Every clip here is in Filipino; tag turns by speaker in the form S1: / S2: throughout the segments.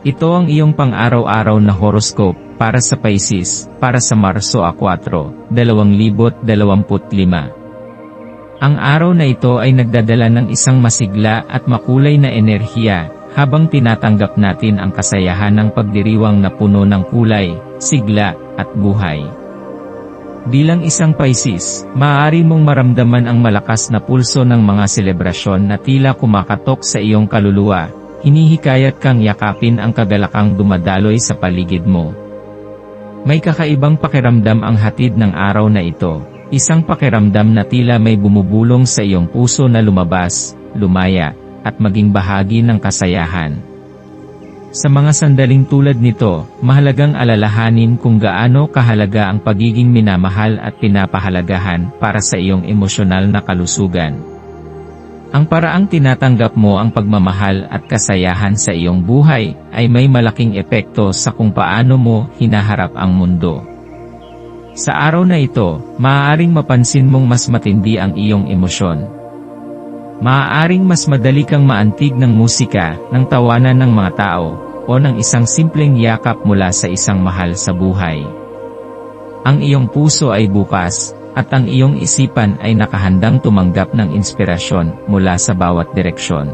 S1: Ito ang iyong pang-araw-araw na horoscope para sa Pisces, para sa Marso a 4, 2025. Ang araw na ito ay nagdadala ng isang masigla at makulay na enerhiya, habang tinatanggap natin ang kasayahan ng pagdiriwang na puno ng kulay, sigla, at buhay. Bilang isang Pisces, maaari mong maramdaman ang malakas na pulso ng mga selebrasyon na tila kumakatok sa iyong kaluluwa, hinihikayat kang yakapin ang kagalakang dumadaloy sa paligid mo. May kakaibang pakiramdam ang hatid ng araw na ito, isang pakiramdam na tila may bumubulong sa iyong puso na lumabas, lumaya, at maging bahagi ng kasayahan. Sa mga sandaling tulad nito, mahalagang alalahanin kung gaano kahalaga ang pagiging minamahal at pinapahalagahan para sa iyong emosyonal na kalusugan. Ang paraang tinatanggap mo ang pagmamahal at kasayahan sa iyong buhay ay may malaking epekto sa kung paano mo hinaharap ang mundo. Sa araw na ito, maaaring mapansin mong mas matindi ang iyong emosyon. Maaaring mas madali kang maantig ng musika, ng tawanan ng mga tao, o ng isang simpleng yakap mula sa isang mahal sa buhay. Ang iyong puso ay bukas, at ang iyong isipan ay nakahandang tumanggap ng inspirasyon mula sa bawat direksyon.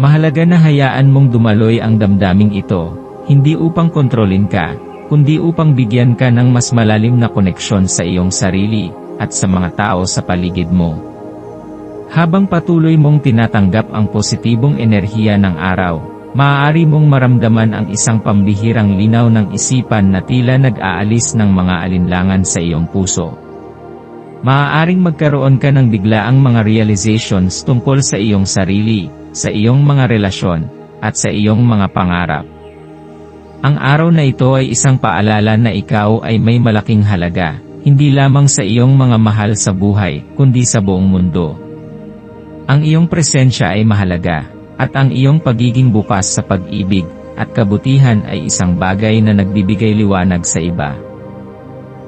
S1: Mahalaga na hayaan mong dumaloy ang damdaming ito, hindi upang kontrolin ka, kundi upang bigyan ka ng mas malalim na koneksyon sa iyong sarili, at sa mga tao sa paligid mo. Habang patuloy mong tinatanggap ang positibong enerhiya ng araw, maaari mong maramdaman ang isang pambihirang linaw ng isipan na tila nag-aalis ng mga alinlangan sa iyong puso. Maaaring magkaroon ka ng biglaang mga realizations tungkol sa iyong sarili, sa iyong mga relasyon, at sa iyong mga pangarap. Ang araw na ito ay isang paalala na ikaw ay may malaking halaga, hindi lamang sa iyong mga mahal sa buhay, kundi sa buong mundo. Ang iyong presensya ay mahalaga, at ang iyong pagiging bukas sa pag-ibig, at kabutihan ay isang bagay na nagbibigay liwanag sa iba.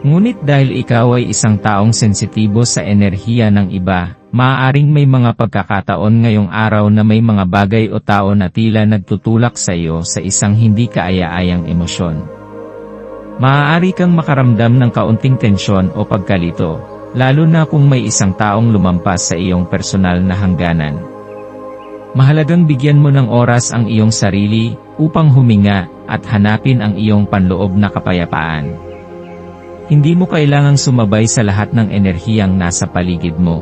S1: Ngunit dahil ikaw ay isang taong sensitibo sa enerhiya ng iba, maaaring may mga pagkakataon ngayong araw na may mga bagay o tao na tila nagtutulak sa iyo sa isang hindi kaaya-ayang emosyon. Maaari kang makaramdam ng kaunting tensyon o pagkalito, lalo na kung may isang taong lumampas sa iyong personal na hangganan. Mahalagang bigyan mo ng oras ang iyong sarili, upang huminga, at hanapin ang iyong panloob na kapayapaan. Hindi mo kailangang sumabay sa lahat ng enerhiyang nasa paligid mo.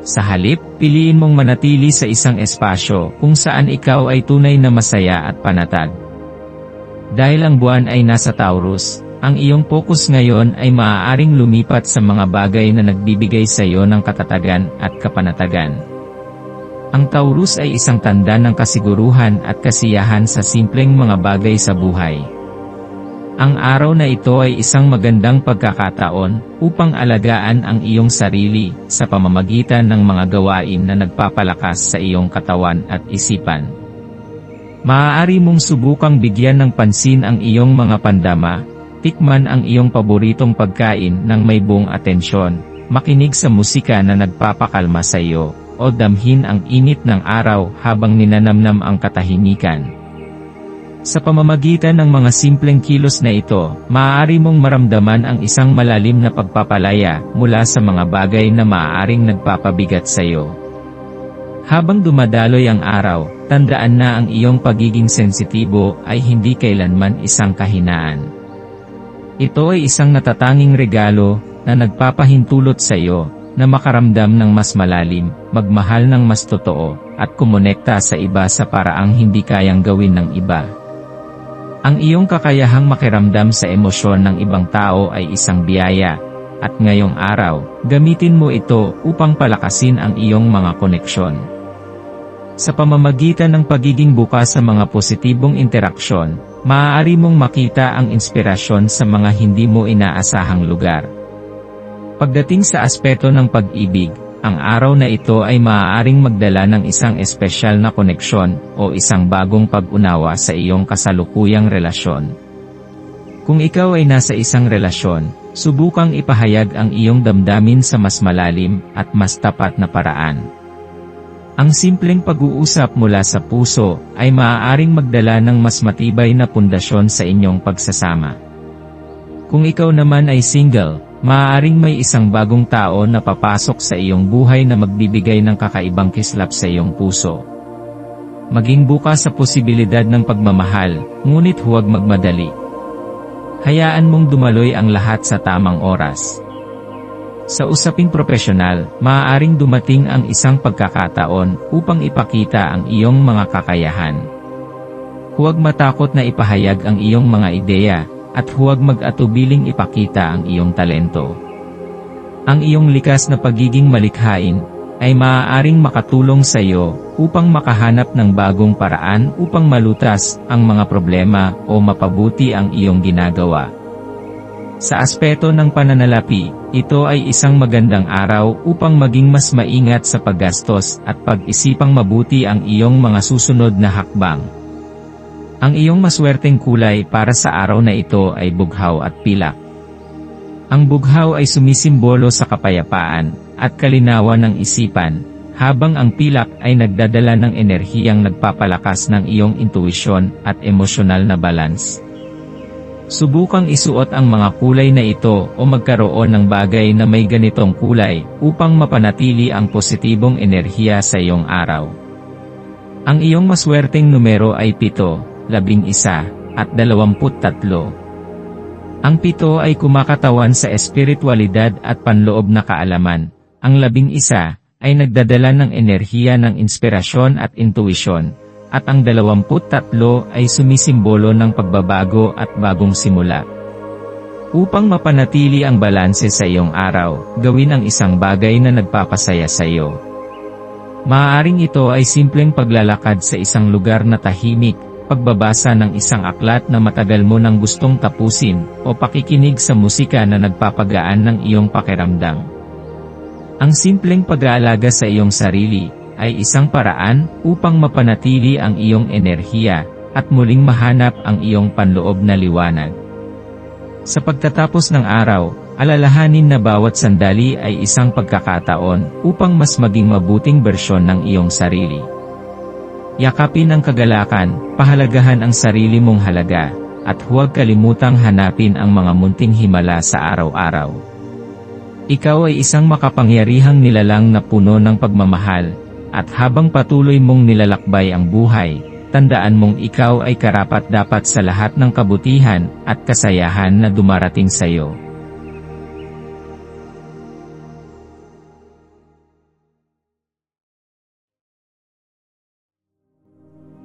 S1: Sa halip, piliin mong manatili sa isang espasyo kung saan ikaw ay tunay na masaya at panatag. Dahil ang buwan ay nasa Taurus, ang iyong focus ngayon ay maaaring lumipat sa mga bagay na nagbibigay sa iyo ng katatagan at kapanatagan. Ang Taurus ay isang tanda ng kasiguruhan at kasiyahan sa simpleng mga bagay sa buhay. Ang araw na ito ay isang magandang pagkakataon upang alagaan ang iyong sarili sa pamamagitan ng mga gawain na nagpapalakas sa iyong katawan at isipan. Maaari mong subukang bigyan ng pansin ang iyong mga pandama, tikman ang iyong paboritong pagkain ng may buong atensyon, makinig sa musika na nagpapakalma sa iyo, o damhin ang init ng araw habang ninanamnam ang katahimikan. Sa pamamagitan ng mga simpleng kilos na ito, maaari mong maramdaman ang isang malalim na pagpapalaya mula sa mga bagay na maaaring nagpapabigat sa iyo. Habang dumadaloy ang araw, tandaan na ang iyong pagiging sensitibo ay hindi kailanman isang kahinaan. Ito ay isang natatanging regalo na nagpapahintulot sa iyo na makaramdam ng mas malalim, magmahal ng mas totoo, at kumonekta sa iba sa paraang hindi kayang gawin ng iba. Ang iyong kakayahang makiramdam sa emosyon ng ibang tao ay isang biyaya, at ngayong araw, gamitin mo ito upang palakasin ang iyong mga koneksyon. Sa pamamagitan ng pagiging bukas sa mga positibong interaksyon, maaari mong makita ang inspirasyon sa mga hindi mo inaasahang lugar. Pagdating sa aspeto ng pag-ibig, ang araw na ito ay maaaring magdala ng isang espesyal na koneksyon o isang bagong pag-unawa sa iyong kasalukuyang relasyon. Kung ikaw ay nasa isang relasyon, subukang ipahayag ang iyong damdamin sa mas malalim at mas tapat na paraan. Ang simpleng pag-uusap mula sa puso ay maaaring magdala ng mas matibay na pundasyon sa inyong pagsasama. Kung ikaw naman ay single, maaaring may isang bagong tao na papasok sa iyong buhay na magbibigay ng kakaibang kislap sa iyong puso. Maging bukas sa posibilidad ng pagmamahal, ngunit huwag magmadali. Hayaan mong dumaloy ang lahat sa tamang oras. Sa usaping propesyonal, maaaring dumating ang isang pagkakataon upang ipakita ang iyong mga kakayahan. Huwag matakot na ipahayag ang iyong mga ideya, at huwag mag-atubiling ipakita ang iyong talento. Ang iyong likas na pagiging malikhain, ay maaaring makatulong sa iyo upang makahanap ng bagong paraan upang malutas ang mga problema o mapabuti ang iyong ginagawa. Sa aspeto ng pananalapi, ito ay isang magandang araw upang maging mas maingat sa paggastos at pag-isipang mabuti ang iyong mga susunod na hakbang. Ang iyong maswerteng kulay para sa araw na ito ay bughaw at pilak. Ang bughaw ay sumisimbolo sa kapayapaan at kalinawan ng isipan, habang ang pilak ay nagdadala ng enerhiyang nagpapalakas ng iyong intuisyon at emosyonal na balance. Subukang isuot ang mga kulay na ito o magkaroon ng bagay na may ganitong kulay upang mapanatili ang positibong enerhiya sa iyong araw. Ang iyong maswerteng numero ay 7, 11, at 23. Ang pito ay kumakatawan sa espiritualidad at panloob na kaalaman. Ang labing isa ay nagdadala ng enerhiya ng inspirasyon at intuisyon, at ang 23 ay sumisimbolo ng pagbabago at bagong simula. Upang mapanatili ang balanse sa iyong araw, gawin ang isang bagay na nagpapasaya sa iyo. Maaaring ito ay simpleng paglalakad sa isang lugar na tahimik, pagbabasa ng isang aklat na matagal mo nang gustong tapusin, o pakikinig sa musika na nagpapagaan ng iyong pakiramdam. Ang simpleng pag-aalaga sa iyong sarili, ay isang paraan upang mapanatili ang iyong enerhiya, at muling mahanap ang iyong panloob na liwanag. Sa pagtatapos ng araw, alalahanin na bawat sandali ay isang pagkakataon upang mas maging mabuting bersyon ng iyong sarili. Yakapin ang kagalakan, pahalagahan ang sarili mong halaga, at huwag kalimutang hanapin ang mga munting himala sa araw-araw. Ikaw ay isang makapangyarihang nilalang na puno ng pagmamahal, at habang patuloy mong nilalakbay ang buhay, tandaan mong ikaw ay karapat-dapat sa lahat ng kabutihan at kasayahan na dumarating sa iyo.